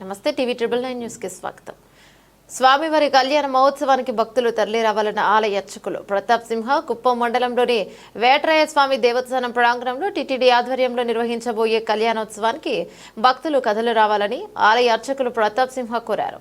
నమస్తే TV triple nine న్యూస్కి స్వాగతం. స్వామివారి కళ్యాణ మహోత్సవానికి భక్తులు తరలి రావాలన్న ఆలయ అర్చకులు ప్రతాప్ సింహ కుప్పం మండలంలోని వేటరాయ స్వామి దేవస్థానం ప్రాంగణంలో టీటీడీ ఆధ్వర్యంలో నిర్వహించబోయే కళ్యాణోత్సవానికి భక్తులు కథలు రావాలని ఆలయ అర్చకులు ప్రతాప్ సింహ కోరారు.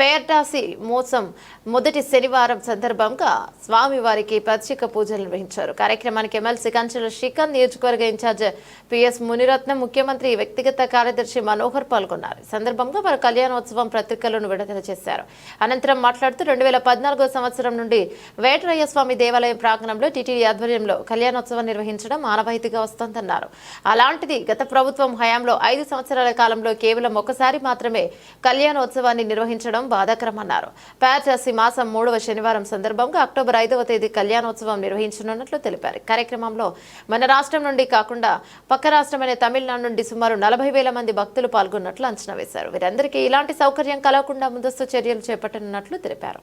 పేర్టాసి మోసం మొదటి శనివారం సందర్భంగా స్వామివారికి ప్రత్యేక పూజలు నిర్వహించారు. కార్యక్రమానికి ఎమ్మెల్సీ కంచెల శ్రీకాంత్ నియోజకవర్గ ఇన్ఛార్జ్ పిఎస్ మునిరత్నం ముఖ్యమంత్రి వ్యక్తిగత కార్యదర్శి మనోహర్ పాల్గొన్నారు. సందర్భంగా వారు కళ్యాణోత్సవం పత్రికలను విడుదల చేశారు. అనంతరం మాట్లాడుతూ రెండు వేల పద్నాలుగో సంవత్సరం నుండి వేటరయ్య స్వామి దేవాలయం ప్రాంగణంలో టీటీడీ ఆధ్వర్యంలో కళ్యాణోత్సవం నిర్వహించడం ఆనవాయితీగా వస్తోందన్నారు. అలాంటిది గత ప్రభుత్వం హయాంలో ఐదు సంవత్సరాల కాలంలో కేవలం ఒకసారి మాత్రమే కళ్యాణోత్సవాన్ని నిర్వహించడం బాధాకరమన్నారు. ప్యాచాసి మాసం మూడవ శనివారం సందర్భంగా అక్టోబర్ ఐదవ తేదీ కళ్యాణోత్సవం నిర్వహించనున్నట్లు తెలిపారు. కార్యక్రమంలో మన రాష్ట్రం నుండి కాకుండా పక్క రాష్ట్రమైన తమిళనాడు నుండి సుమారు నలభై వేల మంది భక్తులు పాల్గొన్నట్లు అంచనా వేశారు. వీరందరికీ ఇలాంటి సౌకర్యం కలగకుండా ముందస్తు చర్యలు చేపట్టనున్నట్లు తెలిపారు.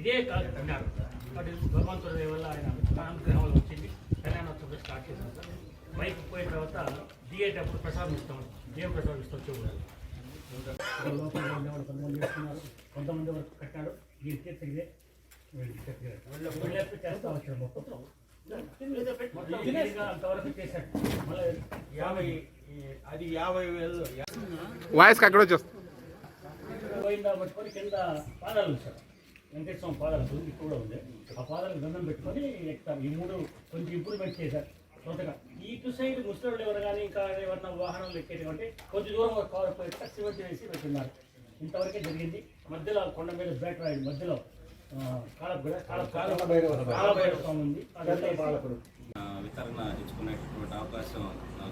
ఇదే కాదు అన్నారు. బట్ భగవంతుడి వల్ల ఆయన అనుగ్రహం వచ్చింది. కళ్యాణోత్సవం స్టార్ట్ చేశాం సార్ బైక్ పోయిన తర్వాత దిగేటప్పుడు ప్రసాదం ఇస్తాం. ఏం ప్రసాదం ఇస్తాం చూడాలి కొంతమంది చేస్తున్నారు కొంతమంది వరకు కట్టాడు. ఈ తీర్థగిరే వెళ్ళి చేస్తా వచ్చాడు మొత్తం. అంతవరకు చేశాడు. మళ్ళీ యాభై అది యాభై వేలు. వాయిస్కి అక్కడ వచ్చేస్తుంది. పోయిందా పట్టుకొని కింద పాదాలు ఉంచారు. వెంకటేశ్వరం పాదాలు ఉంది. కూడా ఉంది. ఆ పాదాలకు దండం పెట్టుకొని ఎక్కుతారు. ఈ మూడు కొంచెం ఇంప్రూవ్మెంట్ చేశారు. కొత్తగా. ఇటు సైడ్ ముసలి ఎవరు కానీ ఇంకా ఏమన్నా వాహనాలు ఎక్కేటువంటి కొంచెం దూరం ఒక కారు పోయి సిమెంట్ వేసి పెట్టున్నారు ఇంతవరకే జరిగింది. మధ్యలో కొండ మీద బ్యాట్ రాయి మధ్యలో ఆ, కాల కాల కాలభైరవ స్వామి ఉంది. అదంతా బాలకుడు. ఆ, వితరణ ఇచ్చుకునేటటువంటి అవకాశం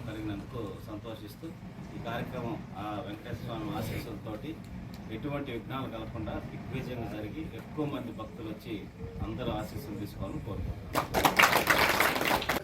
కలిగినందుకు సంతోషిస్తూ ఈ కార్యక్రమం ఆ వెంకటేశ్వర స్వామి ఆశీస్సులతోటి ఎటువంటి విఘ్నాలు కలగకుండా దిగ్విజయంగా జరిగి ఎక్కువ మంది భక్తులు వచ్చి అందరూ ఆశీస్సులు తీసుకోవాలని కోరుకుంటున్నాను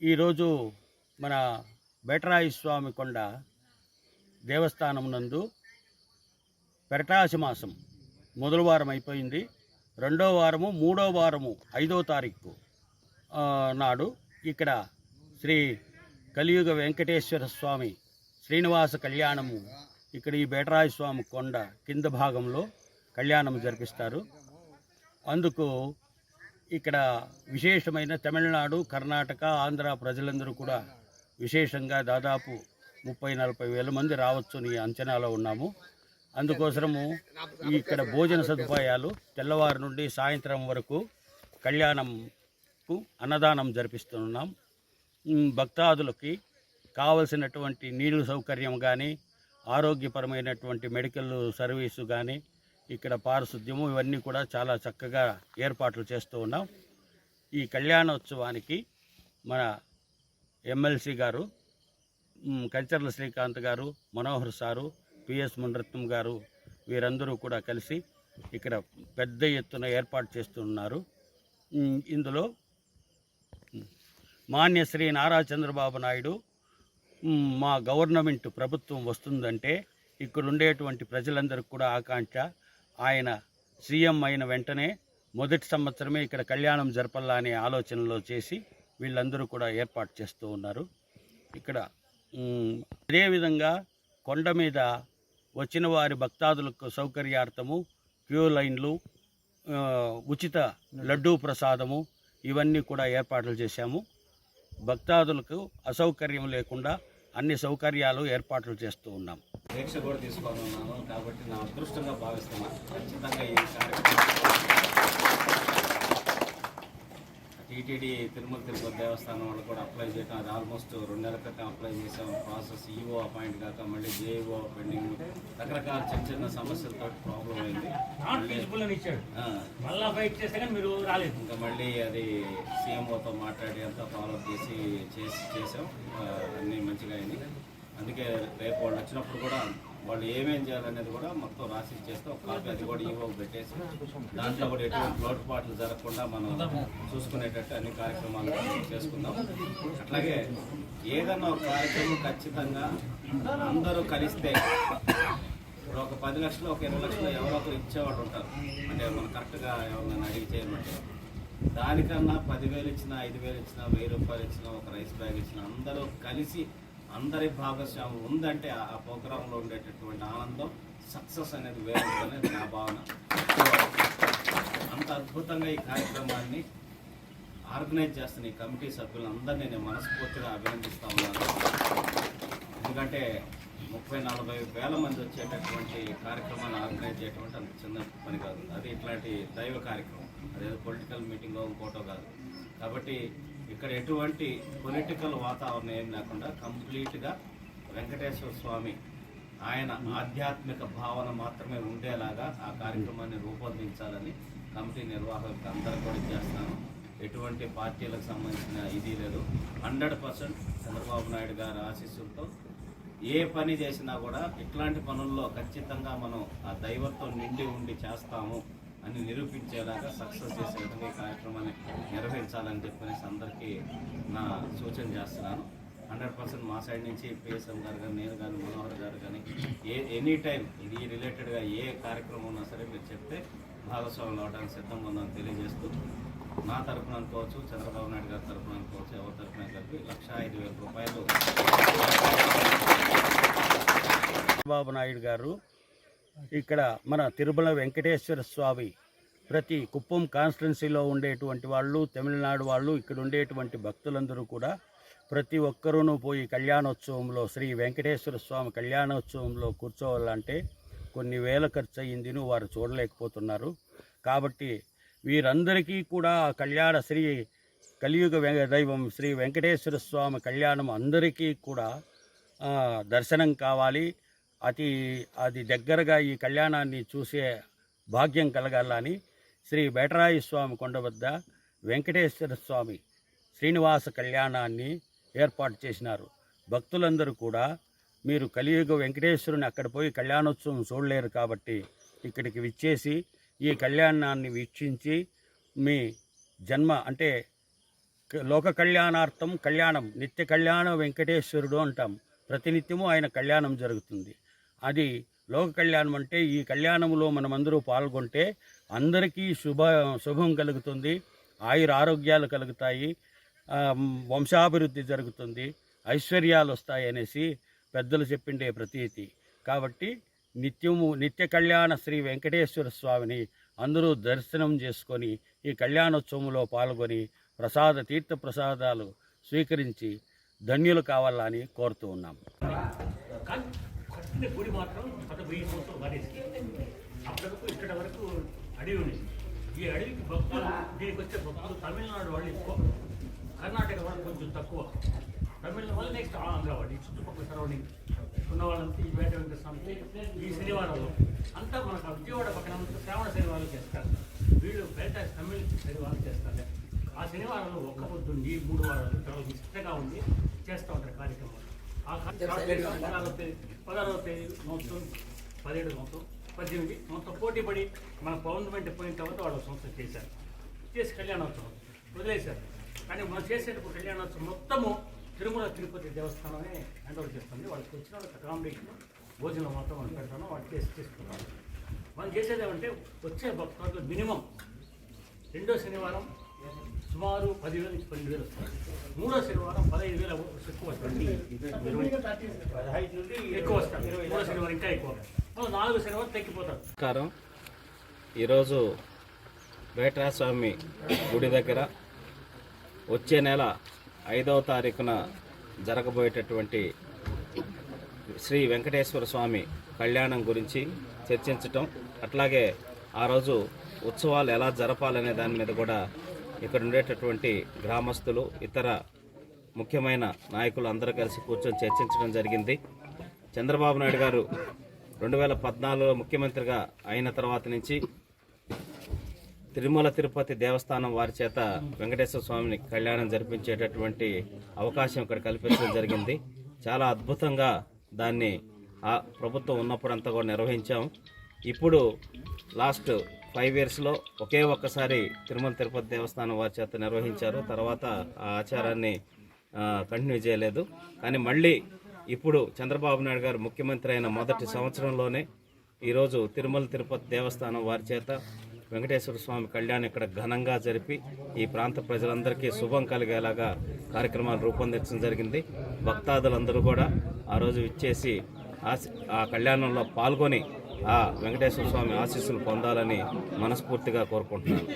ఈరోజు మన బెటరాయి స్వామి కొండ దేవస్థానం నందు పెరటాసి మాసం మొదలు వారం అయిపోయింది. రెండో వారము మూడో వారము ఐదో తారీఖు నాడు ఇక్కడ శ్రీ కలియుగ వెంకటేశ్వర స్వామి శ్రీనివాస కళ్యాణము ఇక్కడ ఈ బేటరాయి స్వామి కొండ కింద భాగంలో కళ్యాణం జరిపిస్తారు. అందుకు ఇక్కడ విశేషమైన తమిళనాడు కర్ణాటక ఆంధ్ర ప్రజలందరూ కూడా విశేషంగా దాదాపు ముప్పై నలభై వేల మంది రావచ్చని అంచనాలో ఉన్నాము. అందుకోసము ఇక్కడ భోజన సదుపాయాలు తెల్లవారు నుండి సాయంత్రం వరకు కళ్యాణంకు అన్నదానం జరిపిస్తున్నాం. భక్తాదులకి కావలసినటువంటి నీళ్ళు సౌకర్యం కానీ ఆరోగ్యపరమైనటువంటి మెడికల్ సర్వీసు కానీ ఇక్కడ పారిశుద్ధ్యము ఇవన్నీ కూడా చాలా చక్కగా ఏర్పాట్లు చేస్తూ ఉన్నాం. ఈ కళ్యాణోత్సవానికి మన ఎమ్మెల్సీ గారు కల్చరల్ కంచర్ల శ్రీకాంత్ గారు మనోహర్ సారు పిఎస్ మునరత్నం గారు వీరందరూ కూడా కలిసి ఇక్కడ పెద్ద ఎత్తున ఏర్పాటు చేస్తున్నారు. ఇందులో మాన్య శ్రీ నారా చంద్రబాబు నాయుడు మా గవర్నమెంట్ ప్రభుత్వం వస్తుందంటే ఇక్కడ ఉండేటువంటి ప్రజలందరికీ కూడా ఆకాంక్ష. ఆయన సీఎం అయిన వెంటనే మొదటి సంవత్సరమే ఇక్కడ కళ్యాణం జరపల్లా అనే ఆలోచనలో చేసి వీళ్ళందరూ కూడా ఏర్పాటు చేస్తూ ఉన్నారు. ఇక్కడ అదేవిధంగా కొండ మీద వచ్చిన వారి భక్తాదులకు సౌకర్యార్థము క్యూ లైన్లు ఉచిత లడ్డూ ప్రసాదము ఇవన్నీ కూడా ఏర్పాట్లు చేశాము. భక్తాదులకు అసౌకర్యం లేకుండా అన్ని సౌకర్యాలు ఏర్పాట్లు చేస్తూ ఉన్నాం. దీక్ష కూడా తీసుకొని కాబట్టి నా అదృష్టంగా భావిస్తున్నాను ఖచ్చితంగా ఈ కార్యక్రమం టీటీడీ తిరుమల తిరుపతి దేవస్థానం వాళ్ళు కూడా అప్లై చేయడం అది ఆల్మోస్ట్ రెండు నెలల క్రితం అప్లై చేసాం ప్రాసెస్ ఈఓ అపాయింట్ కాక మళ్ళీ జేఈఓ పెండింగ్ రకరకాల చిన్న చిన్న సమస్యలతో ప్రాబ్లం అయింది. నాట్ ఫీజిబుల్ అని ఇచ్చాడు. ఆ, మళ్ళా ఫైట్ చేస్తే కానీ మీరు రాలేదు. ఇంకా మళ్ళీ అది సీఎంఓతో మాట్లాడి అంతా ఫాలో చేసి చేసి చేసాం అన్నీ మంచిగా అయింది. అందుకే రేపు వాళ్ళు వచ్చినప్పుడు కూడా వాళ్ళు ఏమేం చేయాలనేది కూడా మొత్తం రాసి చేస్తే ఒక కాపీ అది కూడా ఈవో పెట్టేసి దాంట్లో కూడా ఎటువంటి లోటుపాట్లు జరగకుండా మనం చూసుకునేటట్టు అన్ని కార్యక్రమాలు చేసుకుందాం. అట్లాగే ఏదన్నా ఒక కార్యక్రమం ఖచ్చితంగా అందరూ కలిస్తే ఇప్పుడు ఒక పది లక్షలు ఒక ఇరవై లక్షలు ఎవరో ఒకరు ఇచ్చేవాళ్ళు ఉంటారు. అంటే మనం కరెక్ట్గా ఎవరినైనా అడిగి చేయమంటే. దానికన్నా పదివేలు ఇచ్చినా ఐదు వేలు ఇచ్చినా వెయ్యి రూపాయలు ఇచ్చినా ఒక రైస్ బ్యాగ్ ఇచ్చినా అందరూ కలిసి అందరి భాగస్వామ్యం ఉందంటే ఆ ప్రోగ్రాంలో ఉండేటటువంటి ఆనందం సక్సెస్ అనేది వేరుందనేది నా భావన. అంత అద్భుతంగా ఈ కార్యక్రమాన్ని ఆర్గనైజ్ చేస్తున్న ఈ కమిటీ సభ్యులందరినీ నేను మనస్ఫూర్తిగా అభినందిస్తా ఉన్నాను. ఎందుకంటే ముప్పై నలభై వేల మంది వచ్చేటటువంటి కార్యక్రమాన్ని ఆర్గనైజ్ చేయటం అంత చిన్న పని కాదు. అది ఇట్లాంటి దైవ కార్యక్రమం. అదేదో పొలిటికల్ మీటింగ్ ఇంకోటో కాదు. కాబట్టి ఇక్కడ ఎటువంటి పొలిటికల్ వాతావరణం ఏం లేకుండా కంప్లీట్గా వెంకటేశ్వర స్వామి ఆయన ఆధ్యాత్మిక భావన మాత్రమే ఉండేలాగా ఆ కార్యక్రమాన్ని రూపొందించాలని కమిటీ నిర్వాహకులకు అందరూ కూడా చేస్తాను. ఎటువంటి పార్టీలకు సంబంధించిన ఇది లేదు. హండ్రెడ్ పర్సెంట్ చంద్రబాబు నాయుడు గారి ఆశీస్సులతో ఏ పని చేసినా కూడా ఇట్లాంటి పనుల్లో ఖచ్చితంగా మనం ఆ దైవత్వం నిండి ఉండి చేస్తాము. అని నిరూపించేలాగా సక్సెస్ చేసే విధంగా ఈ కార్యక్రమాన్ని నిర్వహించాలని చెప్పనేసి అందరికీ నా సూచన చేస్తున్నాను. హండ్రెడ్ పర్సెంట్ మా సైడ్ నుంచి పిఎస్ఎం గారు కానీ నేను కానీ మనోహర్ గారు కానీ ఏ ఎనీ టైం ఇది రిలేటెడ్గా ఏ కార్యక్రమం ఉన్నా సరే మీరు చెప్తే భాగస్వాములు అవడానికి సిద్ధంగా ఉందని తెలియజేస్తూ నా తరఫున అనుకోవచ్చు చంద్రబాబు నాయుడు గారి తరఫున అనుకోవచ్చు ఎవరి తరఫున కలిపి లక్ష ఐదు వేల రూపాయలు. చంద్రబాబు నాయుడు గారు ఇక్కడ మన తిరుమల వెంకటేశ్వర స్వామి ప్రతి కుప్పం కాన్స్టిట్యున్సీలో ఉండేటువంటి వాళ్ళు తమిళనాడు వాళ్ళు ఇక్కడ ఉండేటువంటి భక్తులందరూ కూడా ప్రతి ఒక్కరూ పోయి కళ్యాణోత్సవంలో శ్రీ వెంకటేశ్వర స్వామి కళ్యాణోత్సవంలో కూర్చోవాలంటే కొన్ని వేల ఖర్చు అయ్యిందిను వారు చూడలేకపోతున్నారు. కాబట్టి వీరందరికీ కూడా కళ్యాణ శ్రీ కలియుగ వెంక దైవం శ్రీ వెంకటేశ్వర స్వామి కళ్యాణం అందరికీ కూడా దర్శనం కావాలి. అతి అది దగ్గరగా ఈ కళ్యాణాన్ని చూసే భాగ్యం కలగాలని శ్రీ బేటరాయి స్వామి కొండ వద్ద వెంకటేశ్వర స్వామి శ్రీనివాస కళ్యాణాన్ని ఏర్పాటు చేసినారు. భక్తులందరూ కూడా మీరు కలియుగ వెంకటేశ్వరుని అక్కడ పోయి కళ్యాణోత్సవం చూడలేరు కాబట్టి ఇక్కడికి విచ్చేసి ఈ కళ్యాణాన్ని వీక్షించి మీ జన్మ అంటే లోక కళ్యాణార్థం కళ్యాణం నిత్య కళ్యాణ వెంకటేశ్వరుడు అంటాం. ప్రతినిత్యము ఆయన కళ్యాణం జరుగుతుంది. అది లోక కళ్యాణం అంటే ఈ కళ్యాణంలో మనమందరూ పాల్గొంటే అందరికీ శుభ శుభం కలుగుతుంది. ఆయుర ఆరోగ్యాలు కలుగుతాయి. వంశాభివృద్ధి జరుగుతుంది. ఐశ్వర్యాలు వస్తాయి అనేసి పెద్దలు చెప్పిండే ప్రతీతి. కాబట్టి నిత్యము నిత్య కళ్యాణ శ్రీ వెంకటేశ్వర స్వామిని అందరూ దర్శనం చేసుకొని ఈ కళ్యాణోత్సవంలో పాల్గొని ప్రసాద తీర్థ ప్రసాదాలు స్వీకరించి ధన్యులు కావాలని కోరుతూ ఉన్నాము కానీ గుడి మాత్రం గత వెయ్యి సంవత్సరాలు వాడేసి. అప్పటివరకు ఇక్కడ వరకు అడవి ఉంది ఈ అడవికి భక్తులు దీనికి వచ్చే భక్తులు తమిళనాడు వాళ్ళు ఎక్కువ. కర్ణాటక వాళ్ళు కొంచెం తక్కువ. తమిళనాడు వాళ్ళు నెక్స్ట్ ఆంధ్ర వాళ్ళు. ఈ చుట్టుపక్కల సరౌండింగ్ ఉన్న వాళ్ళంతా ఈ వేట వెంకటస్వామి ఈ శనివారంలో. అంతా మనకు విజయవాడ పక్కన శ్రావణ శనివారం చేస్తారు. వీళ్ళు బయట తమిళ శనివారం చేస్తారు. ఆ శనివారంలో ఒక్క పొద్దుండి మూడు వారాలు చాలా నిష్టగా ఉండి చేస్తూ ఉంటారు కార్యక్రమాలు. పదహారవ తేదీ సంవత్సరం పదిహేడు సంవత్సరం పద్దెనిమిది మొత్తం పోటీ పడి మన గవర్నమెంట్ పోయిన తర్వాత వాళ్ళు సంవత్సరం చేశారు. చేసి కళ్యాణోత్సవం వదిలేశారు. కానీ మనం చేసేటప్పుడు కళ్యాణోత్సవం మొత్తము తిరుమల తిరుపతి దేవస్థానమే హ్యాండ్ ఓవర్ చేస్తుంది. వాళ్ళకి వచ్చిన వాళ్ళకి అకామిడేషన్ భోజనం మొత్తం మనం పెడతాము. వాళ్ళు చేసి తీసుకుంటాం మనం చేసేది ఏమంటే వచ్చే భక్తులు మినిమం రెండో శనివారం సుమారు పదివేల నుంచి పన్నెండు వేలు వస్తాయి. మూడో శనివారం పదహైదు వేల ఎక్కువ వస్తుంది ఎక్కువ వస్తారు మూడో శనివారం ఇంకా ఎక్కువ మళ్ళీ నాలుగో శనివారం తగ్గిపోతారు. నమస్కారం. ఈరోజు వేటరాస్వామి గుడి దగ్గర వచ్చే నెల ఐదవ తారీఖున జరగబోయేటటువంటి శ్రీ వెంకటేశ్వర స్వామి కళ్యాణం గురించి చర్చించటం అట్లాగే ఆ రోజు ఉత్సవాలు ఎలా జరపాలనే దాని మీద కూడా ఇక్కడ ఉండేటటువంటి గ్రామస్తులు ఇతర ముఖ్యమైన నాయకులు అందరూ కలిసి కూర్చొని చర్చించడం జరిగింది. చంద్రబాబు నాయుడు గారు రెండు వేల పద్నాలుగులో ముఖ్యమంత్రిగా అయిన తర్వాత నుంచి తిరుమల తిరుపతి దేవస్థానం వారి చేత వెంకటేశ్వర స్వామిని కళ్యాణం జరిపించేటటువంటి అవకాశం ఇక్కడ కల్పించడం జరిగింది. చాలా అద్భుతంగా దాన్ని ఆ ప్రభుత్వం ఉన్నప్పుడంతా కూడా నిర్వహించాం. ఇప్పుడు లాస్ట్ ఫైవ్ ఇయర్స్లో ఒకే ఒక్కసారి తిరుమల తిరుపతి దేవస్థానం వారి చేత నిర్వహించారు. తర్వాత ఆ ఆచారాన్ని కంటిన్యూ చేయలేదు. కానీ మళ్ళీ ఇప్పుడు చంద్రబాబు నాయుడు గారు ముఖ్యమంత్రి అయిన మొదటి సంవత్సరంలోనే ఈరోజు తిరుమల తిరుపతి దేవస్థానం వారి చేత వెంకటేశ్వర స్వామి కళ్యాణం ఇక్కడ ఘనంగా జరిపి ఈ ప్రాంత ప్రజలందరికీ శుభం కలిగేలాగా కార్యక్రమాలు రూపొందించడం జరిగింది. భక్తాదులందరూ కూడా ఆ రోజు ఇచ్చేసి ఆ కళ్యాణంలో పాల్గొని ఆ వెంకటేశ్వర స్వామి ఆశీస్సులు పొందాలని మనస్ఫూర్తిగా కోరుకుంటున్నాను.